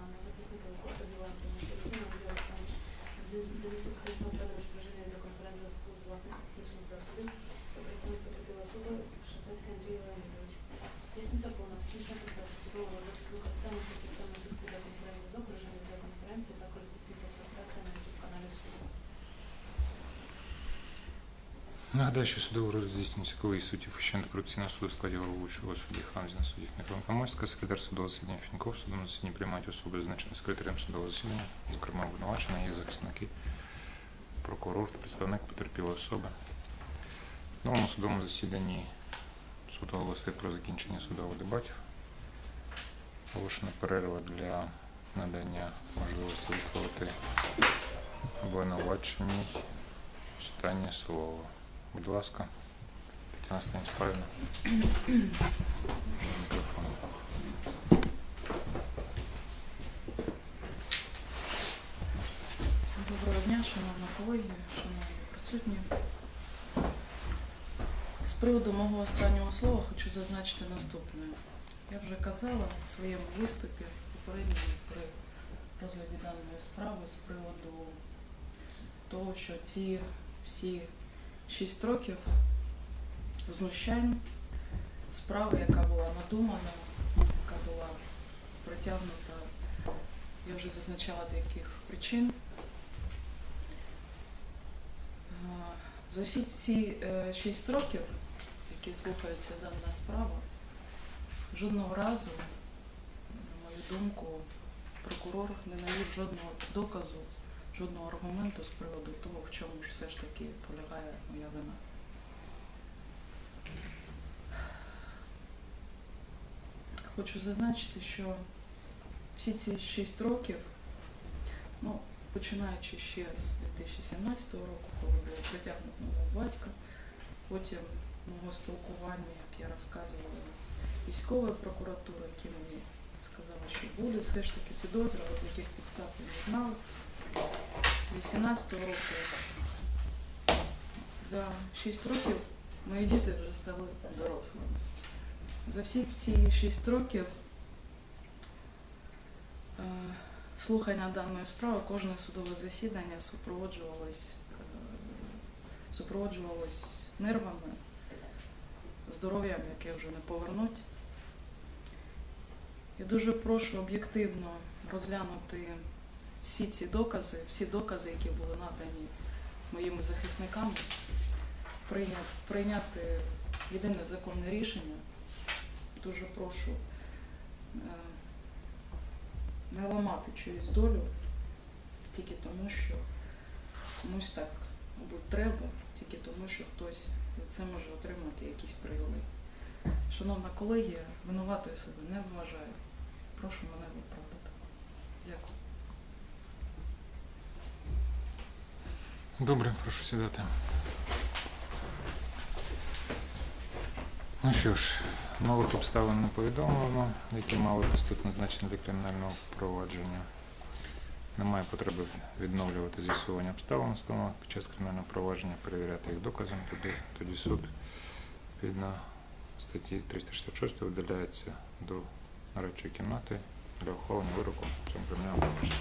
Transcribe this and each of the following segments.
Оксана, захисника Вікоса Біланкіна, Керосина Андрій Олександрович, Денисюк Христов Федорович, проживає до конференц-зв'язку з власником технічних засобів, та представник потерпілої особи Шапецький Андрій Леонідович. Здійснюється повна технічна фіксація судового розгляду використання процесуальних фіксацій для конференц-зв'язок, режиму відеоконференції, також здійснюється трансляція на YouTube-каналі суду. Нагадаю, що судовий розгляд здійснюється, коли суддів Вищого антикорупційного суду складі головуючого судді Хамзіна, суддів Михайло Мойська, секретар судового засідання Фіньков, судовому засіданні приймають особи, зазначені секретарем судового засідання, зокрема обвинувачена, її захисники, прокурор та представник потерпілої особи. В новому судовому засіданні суд оголосив про закінчення судових дебатів. Оголошена перерва для надання можливості висловити обвинуваченій останнє слово. Будь ласка, Тетяна Станіславівна. Доброго дня, шановна колегія, шановні присутні. З приводу мого останнього слова хочу зазначити наступне. Я вже казала в своєму виступі попередньому при розгляді даної справи з приводу того, що ці всі шість років знущань, справи, яка була надумана, яка була притягнута, я вже зазначала з яких причин. Е, За всі ці е, шість років, які слухається дана справа, жодного разу, на мою думку, прокурор не навів жодного доказу, жодного аргументу з приводу того, в чому ж все ж таки полягає моя вина. Хочу зазначити, що всі ці шість років, ну, починаючи ще з 2017 року, коли було притягнуто мого батька, потім мого спілкування, як я розказувала з військовою прокуратурою, які мені сказали, що буде, все ж таки підозрювали, з яких підстав я не знала. З 18 року за 6 років мої діти вже стали дорослими. За всі ці 6 років е, слухання даної справи, кожне судове засідання супроводжувалось, е, супроводжувалось нервами, здоров'ям, яке вже не повернуть. Я дуже прошу об'єктивно розглянути всі ці докази, всі докази, які були надані моїми захисниками, прийняти, єдине законне рішення. Дуже прошу е, не ламати чиюсь долю тільки тому, що комусь так, мабуть, треба, тільки тому, що хтось за це може отримати якісь привілеї. Шановна колегія, винуватою себе не вважаю. Прошу мене виправдати. Дякую. Добре, прошу сідати. Ну що ж, нових обставин не повідомлено, які мали доступне значення для кримінального провадження. Немає потреби відновлювати з'ясування обставин, встановлених під час кримінального провадження, перевіряти їх доказами. Тоді, тоді суд відповідно статті 366 видаляється до нарадчої кімнати для ухвалення вироку в цьому кримінальному провадженні.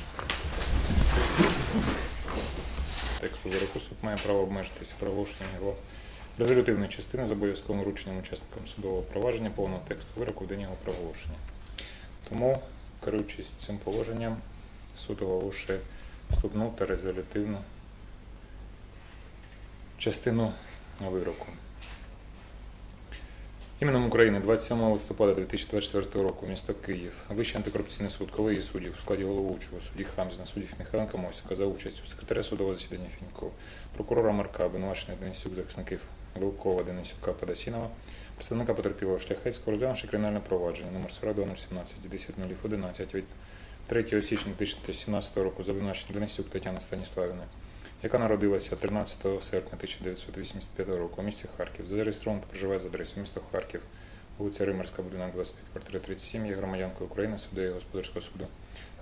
Тексту вироку суд має право обмежитися проголошенням його резолютивної частини з обов'язковим врученням учасникам судового провадження повного тексту вироку в день його проголошення. Тому, керуючись цим положенням, суд оголошує вступну та резолютивну частину вироку. Іменем України 27 листопада 2024 року місто Київ, Вищий антикорупційний суд, колегії суддів у складі головуючого судді Хамзіна, суддів Михайленка Мосіка за участю секретаря судового засідання Фінькова, прокурора Марка, обвинувачених Денисюк, захисників Вилкова, Денисюка, Падасінова, представника потерпілого Шляхетського, розглянувши кримінальне провадження номер 4217 10.11 від 3 січня 2017 року за обвинуваченням Денисюк Тетяни Станіславівни, яка народилася 13 серпня 1985 року у місті Харків, зареєстрована та проживає за адресою місто Харків, вулиця Римарська, будинок 25, квартира 37, є громадянкою України, суддею господарського суду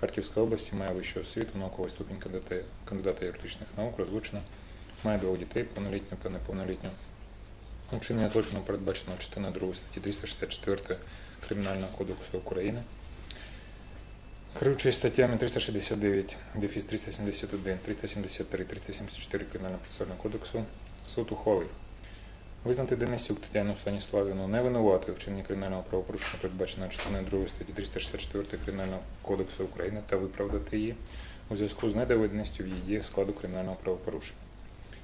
Харківської області, має вищу освіту, науковий ступінь кандидата, юридичних наук, розлучена, має двох дітей, повнолітню та неповнолітню. Вчинення злочину передбачено частиною 2 статті 364 Кримінального кодексу України. Керуючись статтями 369, дефіс 371, 373, 374 Кримінального процесуального кодексу, суд ухвалив. Визнати Денисюк Тетяну Станіславівну невинуватою в вчиненні кримінального правопорушення, передбаченого частиною 2 статті 364 Кримінального кодексу України та виправдати її у зв'язку з недоведеністю в її складу кримінального правопорушення.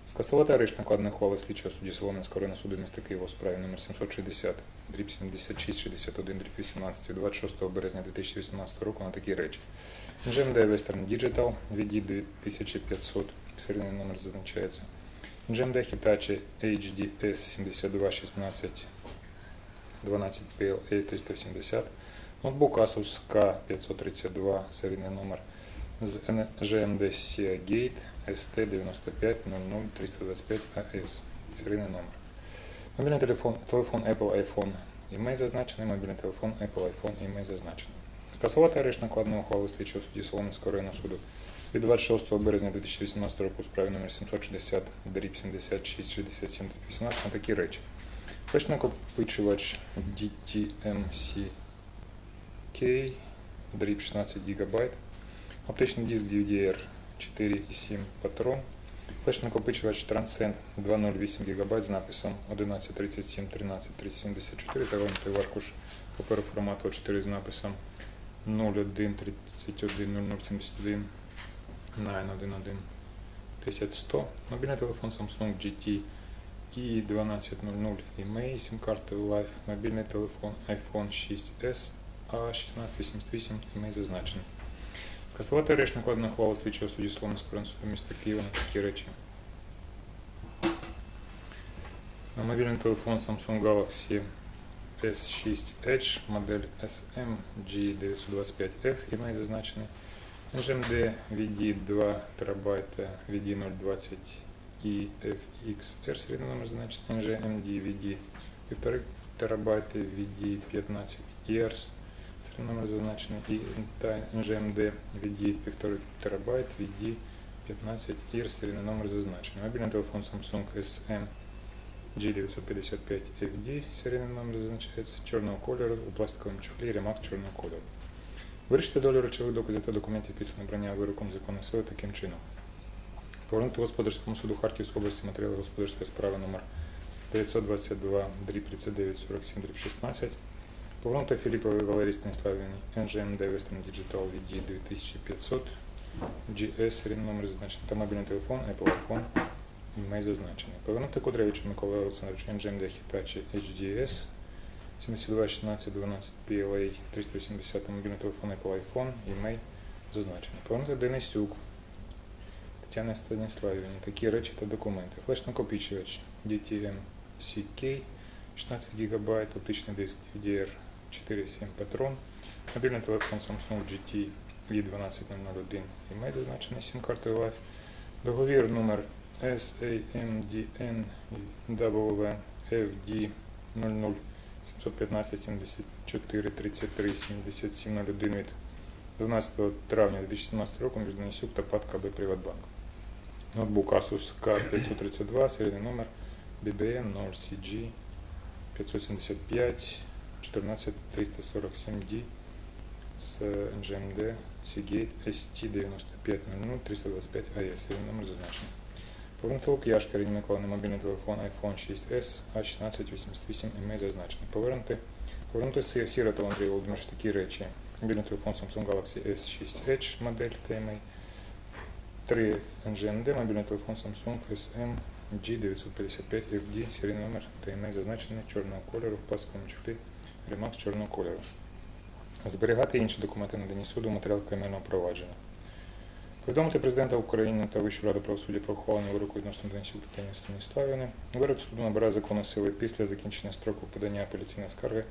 Скасувати арешт накладених ухвали слідчого судді Солом'янського районного суду міста Києва у справі номер 760, дріб 7661, дріб 18 від 26 березня 2018 року на такі речі. GMD Western Digital, VD 2500, серійний номер зазначається. GMD Hitachi HDS 7216 12 PLA 370, ноутбук Asus K532, серійний номер з GMD Seagate ST95 325 AS, серійний номер. Мобільний телефон, телефон Apple iPhone імей зазначений, мобільний телефон Apple iPhone імей зазначений. Скасувати арешт накладеного ухвали слідчого судді Солом'янського районного суду від 26 березня 2018 року у справі номер 760 дріб 76 67 18 на такі речі. Флеш накопичувач DTMC-K дріб 16 ГБ, оптичний диск DVD 4,7 патрон, флеш накопичувач Transcend 208 ГБ з написом 1137 13 374, загорнутий в аркуш паперу формату 4 з написом 0131 0071 911 1100, мобільний телефон Samsung GT і 1200 email, сім-карти Life, мобільний телефон iPhone 6s A1688 email зазначений. Скасувати арешт накладених ухвалу слідчого судді Солом'янського суду міста Києва на такі речі. На мобільний телефон Samsung Galaxy S6 Edge, модель SM G925F, email зазначений. NGMD VD 2 ТБ VD 020 і FXR серійний номер зазначений. NGMD VD 1,5 ТБ VD 15 ERS номер зазначений. Та NGMD VD 1,5 ТБ VD 15 ERS серійний номер зазначений. Мобільний телефон Samsung SM G955 FD серійний номер зазначається чорного кольору у пластиковому чохлі Remax чорного кольору. Вирішити долю речових доказів та документів після набрання вироком законної сили таким чином. Повернути господарському суду Харківської області матеріали господарської справи номер 922 дріб 39 47 дріб 16. Повернути Філіпові Валерії Станіславівні NGMD Western Digital VD 2500 GS серійний номер зазначений та мобільний телефон Apple iPhone імей зазначений. Повернути Кудревичу Миколаю Олександровичу NGMD Hitachi HDS 72 16 12 PLA 380 мобільний телефон Apple iPhone, імей зазначені. Повернути Денисюк Тетяни Станіславівні такі речі та документи. Флеш-накопичувач DTM-CK 16 ГБ, оптичний диск DDR 4.7 патрон, мобільний телефон Samsung GT V12001, імей зазначений сім-картою Life, договір номер SAMDN WFD 00 715 74 33 77 01 від 12 травня 2017 року між Денисюк та ПАД КБ Приватбанк. Ноутбук Asus K532, серійний номер BBM 0CG 575 14 347D з NGMD Seagate ST9500 325 AS, серійний номер зазначений. Повернути Яшка Ірина Миколаївна, мобільний телефон iPhone 6s A1688 email зазначений. Повернути, повернути Сі- Сіротов Андрій Володимирович такі речі. Мобільний телефон Samsung Galaxy S6 Edge модель TMA. 3 NGMD, мобільний телефон Samsung SM G955 FD, серійний номер TMA зазначений чорного кольору, в пластиковому чехлі Remax чорного кольору. Зберігати інші документи надані суду матеріал кримінального провадження. Повідомити президента України та Вищу раду правосуддя про ухвалення вироку відносно Денисюк Тетяни Станіславівни. Вирок суду набирає законної сили після закінчення строку подання апеляційної скарги,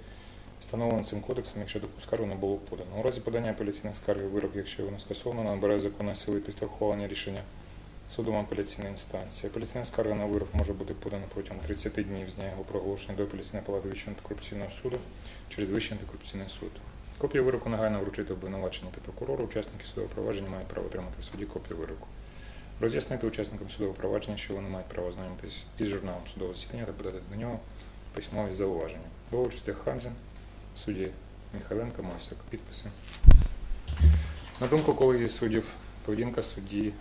встановленого цим кодексом, якщо таку скаргу не було подано. У разі подання апеляційної скарги вирок, якщо воно скасовано, набирає законної сили після ухвалення рішення судом апеляційної інстанції. Апеляційна скарга на вирок може бути подана протягом 30 днів з дня його проголошення до апеляційної палати Вищого антикорупційного суду через Вищий антикорупційний суд. Копію вироку негайно вручити обвинуваченню та прокурору. Учасники судового провадження мають право отримати в суді копію вироку. Роз'яснити учасникам судового провадження, що вони мають право знайомитись із журналом судового засідання та подати до нього письмові зауваження. Участі Хамзін, судді Михайленко, Мосяк. Підписи. На думку колегії суддів, поведінка судді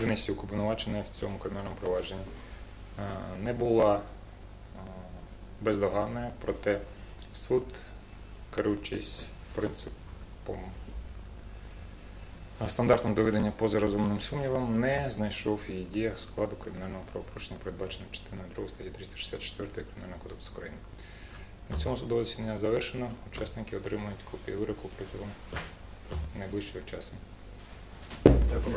Денисюк обвинуваченої в цьому кримінальному провадженні е, не була е, бездоганною, проте суд, керуючись принципом е, стандартом доведення поза розумним сумнівом, не знайшов її діях складу кримінального правопорушення, передбаченого частиною 2 статті 364 Кримінального кодексу України. На цьому судове засідання завершено. Учасники отримують копії вироку протягом найближчого часу. Дякую.